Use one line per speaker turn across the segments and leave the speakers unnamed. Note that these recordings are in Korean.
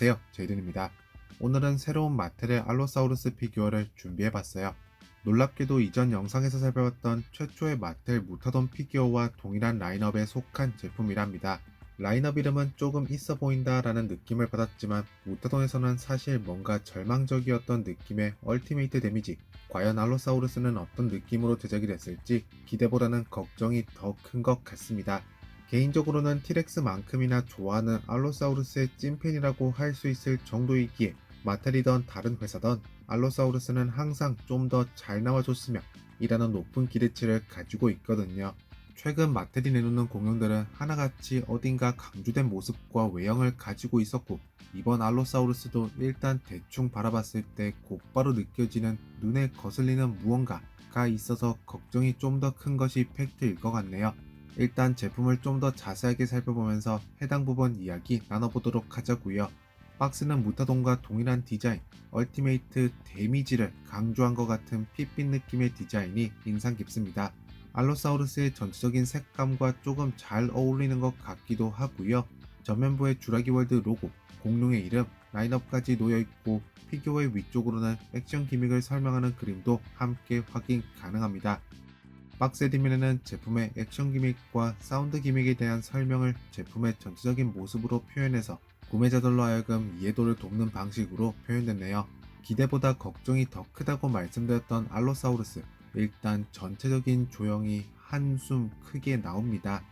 안녕하세요. 제이든입니다. 오늘은 새로운 마텔의 알로사우루스 피규어를 준비해봤어요. 놀랍게도 이전 영상에서 살펴봤던 최초의 마텔 무타돈 피규어와 동일한 라인업에 속한 제품이랍니다. 라인업 이름은 조금 있어 보인다 라는 느낌을 받았지만 무타돈에서는 사실 뭔가 절망적이었던 느낌의 얼티메이트 데미지 과연 알로사우루스는 어떤 느낌으로 제작이 됐을지 기대보다는 걱정이 더 큰 것 같습니다 개인적으로는 티렉스만큼이나 좋아하는 알로사우루스의 찐팬이라고 할 수 있을 정도이기에 마텔이던 다른 회사던 알로사우루스는 항상 좀 더 잘 나와줬으면 이라는 높은 기대치를 가지고 있거든요. 최근 마텔이 내놓는 공룡들은 하나같이 어딘가 강조된 모습과 외형을 가지고 있었고 이번 알로사우루스도 일단 대충 바라봤을 때 곧바로 느껴지는 눈에 거슬리는 무언가가 있어서 걱정이 좀 더 큰 것이 팩트일 것 같네요. 일단 제품을 좀 더 자세하게 살펴보면서 해당 부분 이야기 나눠보도록 하자고요. 박스는 무타돈과 동일한 디자인, 얼티메이트 데미지를 강조한 것 같은 핏빛 느낌의 디자인이 인상 깊습니다. 알로사우루스의 전체적인 색감과 조금 잘 어울리는 것 같기도 하고요. 전면부의 주라기 월드 로고, 공룡의 이름, 라인업까지 놓여있고 피규어의 위쪽으로는 액션 기믹을 설명하는 그림도 함께 확인 가능합니다. 박스 뒷면에는 제품의 액션 기믹과 사운드 기믹에 대한 설명을 제품의 전체적인 모습으로 표현해서 구매자들로 하여금 이해도를 돕는 방식으로 표현됐네요. 기대보다 걱정이 더 크다고 말씀드렸던 알로사우루스. 일단 전체적인 조형이 한숨 크게 나옵니다.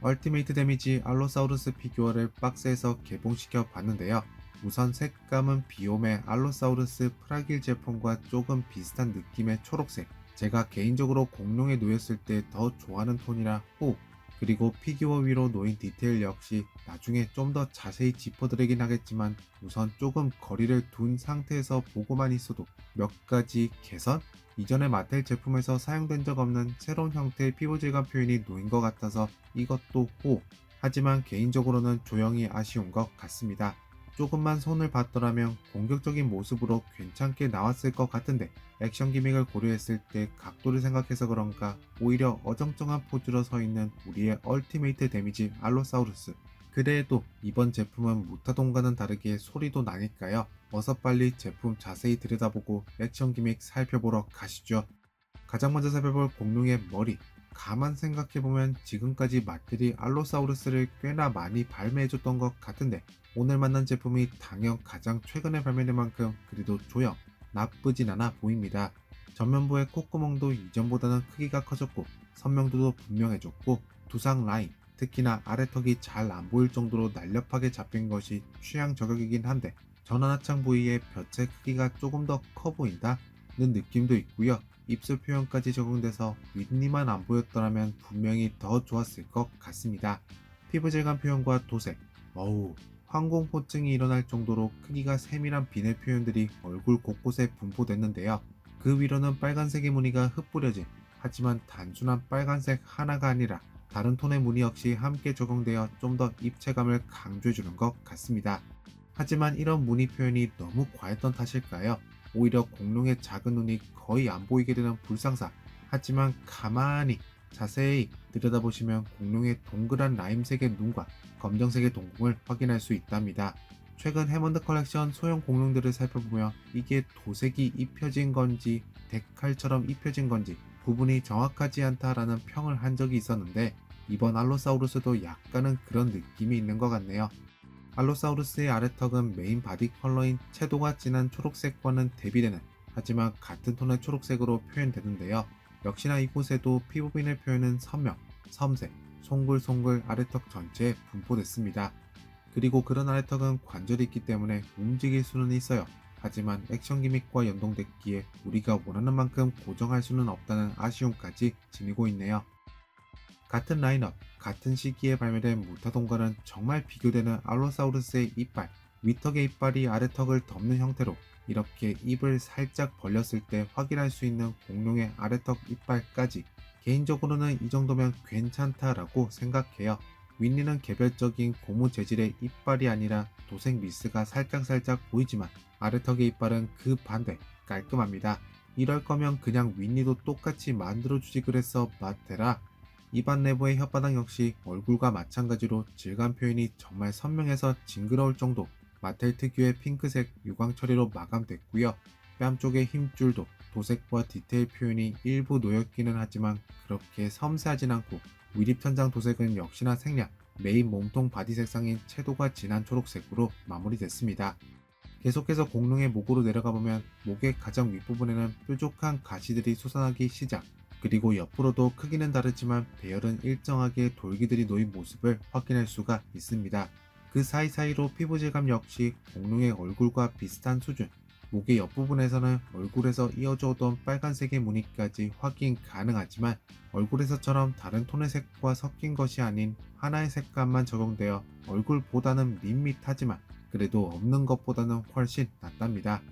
얼티메이트 데미지 알로사우루스 피규어를 박스에서 개봉시켜 봤는데요. 우선 색감은 비옴의 알로사우루스 프라길 제품과 조금 비슷한 느낌의 초록색. 제가 개인적으로 공룡에 놓였을 때 더 좋아하는 톤이라 호 그리고 피규어 위로 놓인 디테일 역시 나중에 좀 더 자세히 짚어드리긴 하겠지만 우선 조금 거리를 둔 상태에서 보고만 있어도 몇 가지 개선? 이전의 마텔 제품에서 사용된 적 없는 새로운 형태의 피부 질감 표현이 놓인 것 같아서 이것도 호 하지만 개인적으로는 조형이 아쉬운 것 같습니다. 조금만 손을 봤더라면 공격적인 모습으로 괜찮게 나왔을 것 같은데 액션 기믹을 고려했을 때 각도를 생각해서 그런가 오히려 어정쩡한 포즈로 서 있는 우리의 얼티메이트 데미지 알로사우루스. 그래도 이번 제품은 무타돈과는 다르게 소리도 나니까요. 어서 빨리 제품 자세히 들여다보고 액션 기믹 살펴보러 가시죠. 가장 먼저 살펴볼 공룡의 머리 가만 생각해보면 지금까지 마텔이 알로사우루스를 꽤나 많이 발매해줬던 것 같은데 오늘 만난 제품이 당연 가장 최근에 발매된 만큼 그래도 조형 나쁘진 않아 보입니다. 전면부의 콧구멍도 이전보다는 크기가 커졌고 선명도도 분명해졌고 두상 라인 특히나 아래턱이 잘 안 보일 정도로 날렵하게 잡힌 것이 취향 저격이긴 한데 전하나창 부위의 볕의 크기가 조금 더 커 보인다 는 느낌도 있고요. 입술 표현까지 적용돼서 윗니만 안 보였더라면 분명히 더 좋았을 것 같습니다. 피부 질감 표현과 도색, 어우 황공포증이 일어날 정도로 크기가 세밀한 비늘 표현들이 얼굴 곳곳에 분포됐는데요. 그 위로는 빨간색의 무늬가 흩뿌려진 하지만 단순한 빨간색 하나가 아니라 다른 톤의 무늬 역시 함께 적용되어 좀 더 입체감을 강조해주는 것 같습니다. 하지만 이런 무늬 표현이 너무 과했던 탓일까요? 오히려 공룡의 작은 눈이 거의 안 보이게 되는 불상사. 하지만 가만히 자세히 들여다보시면 공룡의 동그란 라임색의 눈과 검정색의 동공을 확인할 수 있답니다. 최근 해먼드 컬렉션 소형 공룡들을 살펴보며 이게 도색이 입혀진 건지 데칼처럼 입혀진 건지 부분이 정확하지 않다라는 평을 한 적이 있었는데 이번 알로사우루스도 약간은 그런 느낌이 있는 것 같네요. 알로사우루스의 아래턱은 메인 바디 컬러인 채도가 진한 초록색과는 대비되는 하지만 같은 톤의 초록색으로 표현되는데요. 역시나 이곳에도 피부빈의 표현은 선명, 섬색, 송글송글 아래턱 전체에 분포됐습니다. 그리고 그런 아래턱은 관절이 있기 때문에 움직일 수는 있어요. 하지만 액션 기믹과 연동됐기에 우리가 원하는 만큼 고정할 수는 없다는 아쉬움까지 지니고 있네요. 같은 라인업, 같은 시기에 발매된 무타돈과는 정말 비교되는 알로사우루스의 이빨, 위턱의 이빨이 아래턱을 덮는 형태로 이렇게 입을 살짝 벌렸을 때 확인할 수 있는 공룡의 아래턱 이빨까지 개인적으로는 이 정도면 괜찮다라고 생각해요. 윈니는 개별적인 고무 재질의 이빨이 아니라 도색 미스가 살짝살짝 보이지만 아래턱의 이빨은 그 반대 깔끔합니다. 이럴 거면 그냥 윈니도 똑같이 만들어주지 그랬어 마테라. 입안 내부의 혓바닥 역시 얼굴과 마찬가지로 질감 표현이 정말 선명해서 징그러울 정도 마텔 특유의 핑크색 유광 처리로 마감됐고요. 뺨 쪽의 힘줄도 도색과 디테일 표현이 일부 놓였기는 하지만 그렇게 섬세하진 않고 위립 천장 도색은 역시나 생략, 메인 몸통 바디 색상인 채도가 진한 초록색으로 마무리됐습니다. 계속해서 공룡의 목으로 내려가 보면 목의 가장 윗부분에는 뾰족한 가시들이 솟아나기 시작, 그리고 옆으로도 크기는 다르지만 배열은 일정하게 돌기들이 놓인 모습을 확인할 수가 있습니다. 그 사이사이로 피부 질감 역시 공룡의 얼굴과 비슷한 수준, 목의 옆부분에서는 얼굴에서 이어져 오던 빨간색의 무늬까지 확인 가능하지만 얼굴에서처럼 다른 톤의 색과 섞인 것이 아닌 하나의 색감만 적용되어 얼굴보다는 밋밋하지만 그래도 없는 것보다는 훨씬 낫답니다.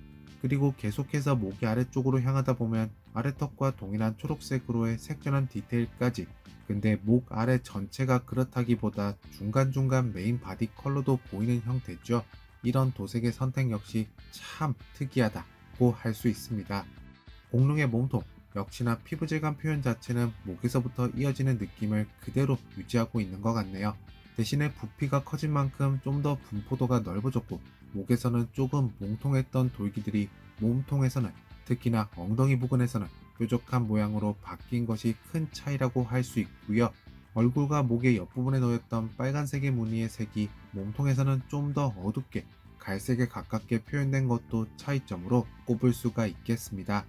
그리고 계속해서 목이 아래쪽으로 향하다 보면 아래턱과 동일한 초록색으로의 색전한 디테일까지 근데 목 아래 전체가 그렇다기보다 중간중간 메인 바디 컬러도 보이는 형태죠. 이런 도색의 선택 역시 참 특이하다고 할 수 있습니다. 공룡의 몸통 역시나 피부 질감 표현 자체는 목에서부터 이어지는 느낌을 그대로 유지하고 있는 것 같네요. 대신에 부피가 커진 만큼 좀 더 분포도가 넓어졌고 목에서는 조금 몽통했던 돌기들이 몸통에서는 특히나 엉덩이 부근에서는 뾰족한 모양으로 바뀐 것이 큰 차이라고 할 수 있고요. 얼굴과 목의 옆부분에 놓였던 빨간색의 무늬의 색이 몸통에서는 좀 더 어둡게 갈색에 가깝게 표현된 것도 차이점으로 꼽을 수가 있겠습니다.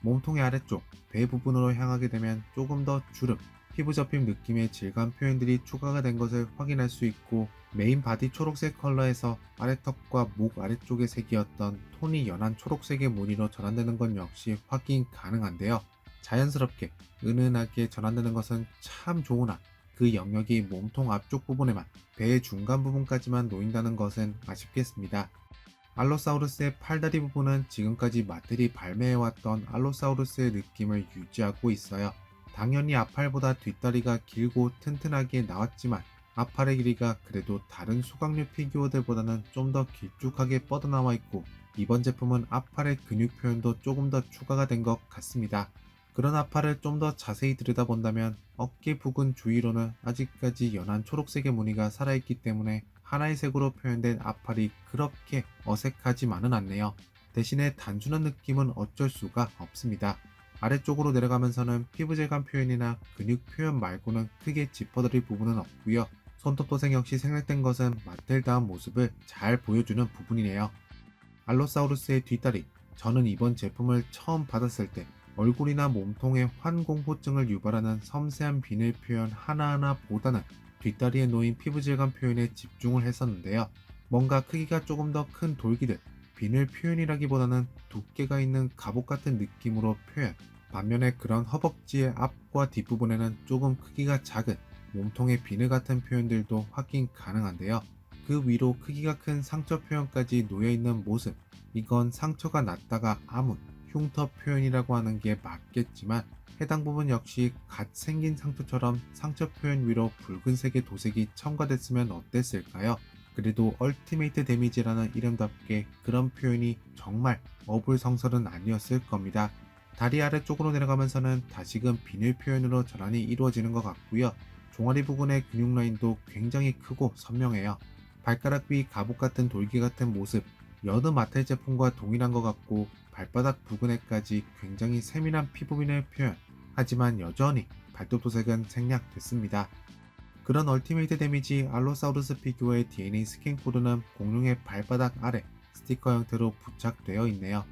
몸통의 아래쪽 배 부분으로 향하게 되면 조금 더 주름, 피부 접힘 느낌의 질감 표현들이 추가가 된 것을 확인할 수 있고 메인 바디 초록색 컬러에서 아래턱과 목 아래쪽의 색이었던 톤이 연한 초록색의 무늬로 전환되는 건 역시 확인 가능한데요. 자연스럽게 은은하게 전환되는 것은 참 좋으나 그 영역이 몸통 앞쪽 부분에만 배의 중간 부분까지만 놓인다는 것은 아쉽겠습니다. 알로사우루스의 팔다리 부분은 지금까지 마텔이 발매해왔던 알로사우루스의 느낌을 유지하고 있어요. 당연히 앞팔보다 뒷다리가 길고 튼튼하게 나왔지만 앞팔의 길이가 그래도 다른 수강류 피규어들보다는 좀 더 길쭉하게 뻗어나와 있고 이번 제품은 앞팔의 근육 표현도 조금 더 추가가 된 것 같습니다. 그런 앞팔을 좀 더 자세히 들여다본다면 어깨 부근 주위로는 아직까지 연한 초록색의 무늬가 살아있기 때문에 하나의 색으로 표현된 앞팔이 그렇게 어색하지만은 않네요. 대신에 단순한 느낌은 어쩔 수가 없습니다. 아래쪽으로 내려가면서는 피부 질감 표현이나 근육 표현 말고는 크게 짚어드릴 부분은 없고요. 손톱 도색 역시 생략된 것은 마텔다운 모습을 잘 보여주는 부분이네요. 알로사우루스의 뒷다리. 저는 이번 제품을 처음 받았을 때 얼굴이나 몸통에 환공포증을 유발하는 섬세한 비늘 표현 하나하나 보다는 뒷다리에 놓인 피부 질감 표현에 집중을 했었는데요. 뭔가 크기가 조금 더 큰 돌기들, 비늘 표현이라기보다는 두께가 있는 갑옷 같은 느낌으로 표현. 반면에 그런 허벅지의 앞과 뒷부분에는 조금 크기가 작은 몸통의 비늘 같은 표현들도 확인 가능한데요. 그 위로 크기가 큰 상처 표현까지 놓여 있는 모습. 이건 상처가 났다가 아문, 흉터 표현이라고 하는 게 맞겠지만 해당 부분 역시 갓 생긴 상처처럼 상처 표현 위로 붉은색의 도색이 첨가됐으면 어땠을까요? 그래도 얼티메이트 데미지라는 이름답게 그런 표현이 정말 어불성설은 아니었을 겁니다. 다리 아래쪽으로 내려가면서는 다시금 비늘 표현으로 전환이 이루어지는 것 같고요. 종아리 부분의 근육 라인도 굉장히 크고 선명해요. 발가락 위 갑옷 같은 돌기 같은 모습, 여느 마텔 제품과 동일한 것 같고 발바닥 부근에까지 굉장히 세밀한 피부빈의 표현. 하지만 여전히 발톱 도색은 생략됐습니다. 그런 얼티메이트 데미지 알로사우루스 피규어의 DNA 스캔 코드는 공룡의 발바닥 아래 스티커 형태로 부착되어 있네요.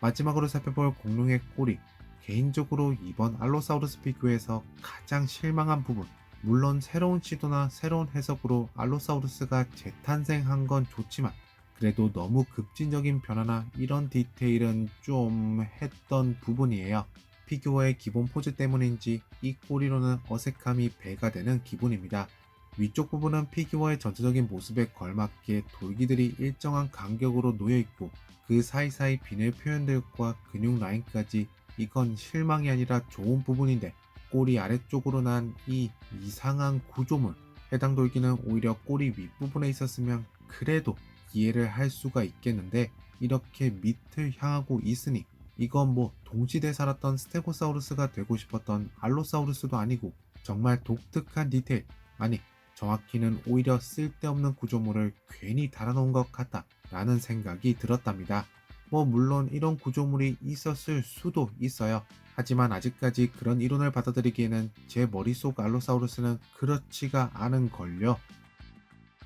마지막으로 살펴볼 공룡의 꼬리. 개인적으로 이번 알로사우루스 피규어에서 가장 실망한 부분. 물론 새로운 시도나 새로운 해석으로 알로사우루스가 재탄생한 건 좋지만 그래도 너무 급진적인 변화나 이런 디테일은 좀 했던 부분이에요. 피규어의 기본 포즈 때문인지 이 꼬리로는 어색함이 배가 되는 기분입니다. 위쪽 부분은 피규어의 전체적인 모습에 걸맞게 돌기들이 일정한 간격으로 놓여 있고 그 사이사이 비늘 표현들과 근육 라인까지 이건 실망이 아니라 좋은 부분인데 꼬리 아래쪽으로 난 이 이상한 구조물 해당 돌기는 오히려 꼬리 윗부분에 있었으면 그래도 이해를 할 수가 있겠는데 이렇게 밑을 향하고 있으니 이건 뭐 동시대에 살았던 스테고사우루스가 되고 싶었던 알로사우루스도 아니고 정말 독특한 디테일 아니 정확히는 오히려 쓸데없는 구조물을 괜히 달아놓은 것 같다 라는 생각이 들었답니다. 뭐 물론 이런 구조물이 있었을 수도 있어요. 하지만 아직까지 그런 이론을 받아들이기에는 제 머릿속 알로사우루스는 그렇지가 않은 걸요.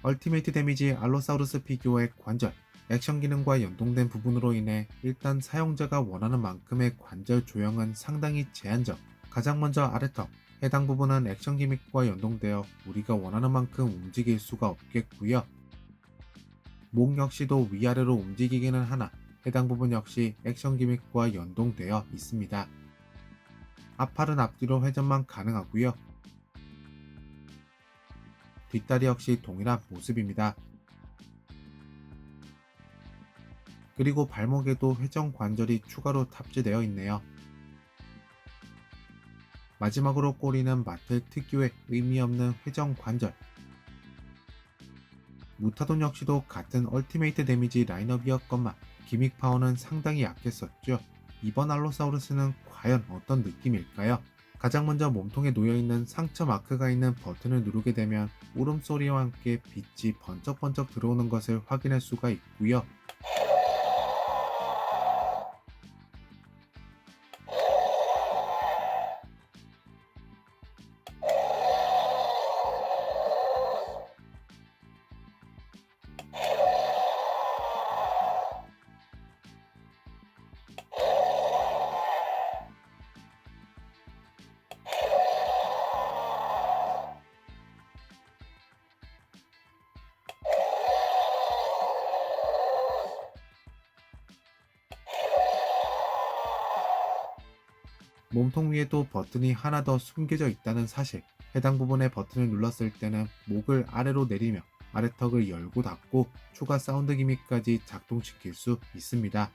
얼티메이트 데미지 알로사우루스 피규어의 관절, 액션 기능과 연동된 부분으로 인해 일단 사용자가 원하는 만큼의 관절 조형은 상당히 제한적. 가장 먼저 아래턱, 해당 부분은 액션 기믹과 연동되어 우리가 원하는 만큼 움직일 수가 없겠고요. 목 역시도 위아래로 움직이기는 하나 해당 부분 역시 액션 기믹과 연동되어 있습니다. 앞팔은 앞뒤로 회전만 가능하고요. 뒷다리 역시 동일한 모습입니다. 그리고 발목에도 회전 관절이 추가로 탑재되어 있네요. 마지막으로 꼬리는 마틀 특유의 의미 없는 회전 관절. 무타돈 역시도 같은 얼티메이트 데미지 라인업이었건만 기믹 파워는 상당히 약했었죠. 이번 알로사우루스는 과연 어떤 느낌일까요? 가장 먼저 몸통에 놓여있는 상처 마크가 있는 버튼을 누르게 되면 울음소리와 함께 빛이 번쩍번쩍 들어오는 것을 확인할 수가 있고요. 몸통 위에도 버튼이 하나 더 숨겨져 있다는 사실. 해당 부분의 버튼을 눌렀을 때는 목을 아래로 내리며 아래턱을 열고 닫고 추가 사운드 기믹까지 작동시킬 수 있습니다.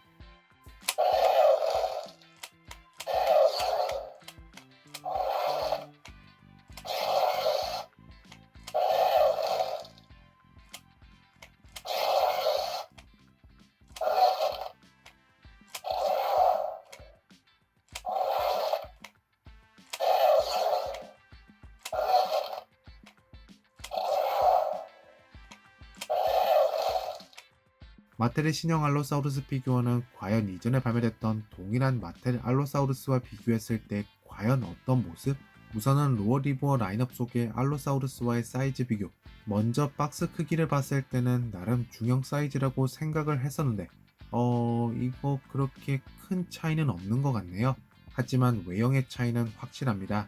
마텔의 신형 알로사우루스 피규어는 과연 이전에 발매됐던 동일한 마텔 알로사우루스와 비교했을 때 과연 어떤 모습? 우선은 로어 리버어 라인업 속의 알로사우루스와의 사이즈 비교. 먼저 박스 크기를 봤을 때는 나름 중형 사이즈라고 생각을 했었는데, 어, 이거 그렇게 큰 차이는 없는 것 같네요. 하지만 외형의 차이는 확실합니다.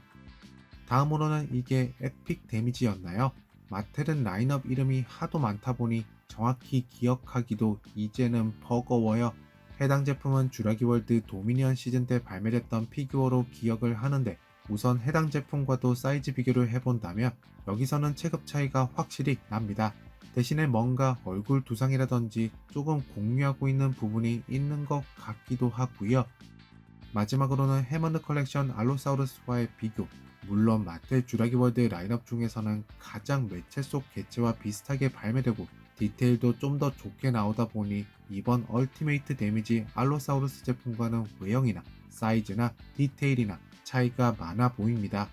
다음으로는 이게 에픽 데미지였나요? 마텔은 라인업 이름이 하도 많다 보니 정확히 기억하기도 이제는 버거워요. 해당 제품은 주라기 월드 도미니언 시즌 때 발매됐던 피규어로 기억을 하는데 우선 해당 제품과도 사이즈 비교를 해본다면 여기서는 체급 차이가 확실히 납니다. 대신에 뭔가 얼굴 두상이라든지 조금 공유하고 있는 부분이 있는 것 같기도 하고요. 마지막으로는 해먼드 컬렉션 알로사우루스와의 비교. 물론 마텔 주라기 월드 라인업 중에서는 가장 매체 속 개체와 비슷하게 발매되고 디테일도 좀 더 좋게 나오다 보니 이번 얼티메이트 데미지 알로사우루스 제품과는 외형이나 사이즈나 디테일이나 차이가 많아 보입니다.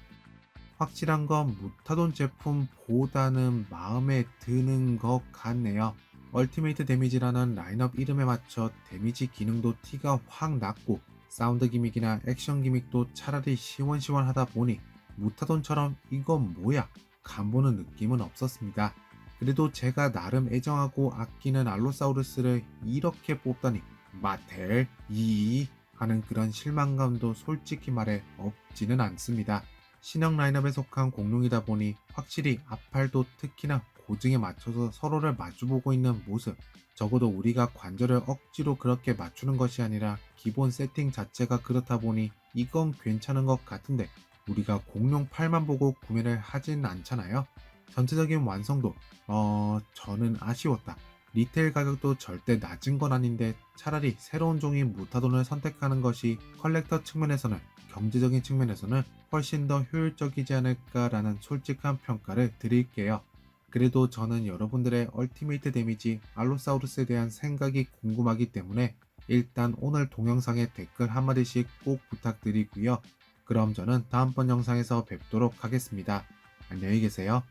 확실한 건 무타돈 제품보다는 마음에 드는 것 같네요. 얼티메이트 데미지라는 라인업 이름에 맞춰 데미지 기능도 티가 확 났고 사운드 기믹이나 액션 기믹도 차라리 시원시원하다 보니 무타돈처럼 이건 뭐야 간보는 느낌은 없었습니다. 그래도 제가 나름 애정하고 아끼는 알로사우루스를 이렇게 뽑다니 마텔 이 하는 그런 실망감도 솔직히 말해 없지는 않습니다. 신형 라인업에 속한 공룡이다 보니 확실히 앞팔도 특히나 고증에 맞춰서 서로를 마주보고 있는 모습 적어도 우리가 관절을 억지로 그렇게 맞추는 것이 아니라 기본 세팅 자체가 그렇다 보니 이건 괜찮은 것 같은데 우리가 공룡 팔만 보고 구매를 하진 않잖아요. 전체적인 완성도, 어, 저는 아쉬웠다. 리테일 가격도 절대 낮은 건 아닌데 차라리 새로운 종인 무타돈을 선택하는 것이 컬렉터 측면에서는 경제적인 측면에서는 훨씬 더 효율적이지 않을까라는 솔직한 평가를 드릴게요. 그래도 저는 여러분들의 얼티메이트 데미지 알로사우루스에 대한 생각이 궁금하기 때문에 일단 오늘 동영상에 댓글 한마디씩 꼭 부탁드리고요. 그럼 저는 다음번 영상에서 뵙도록 하겠습니다. 안녕히 계세요.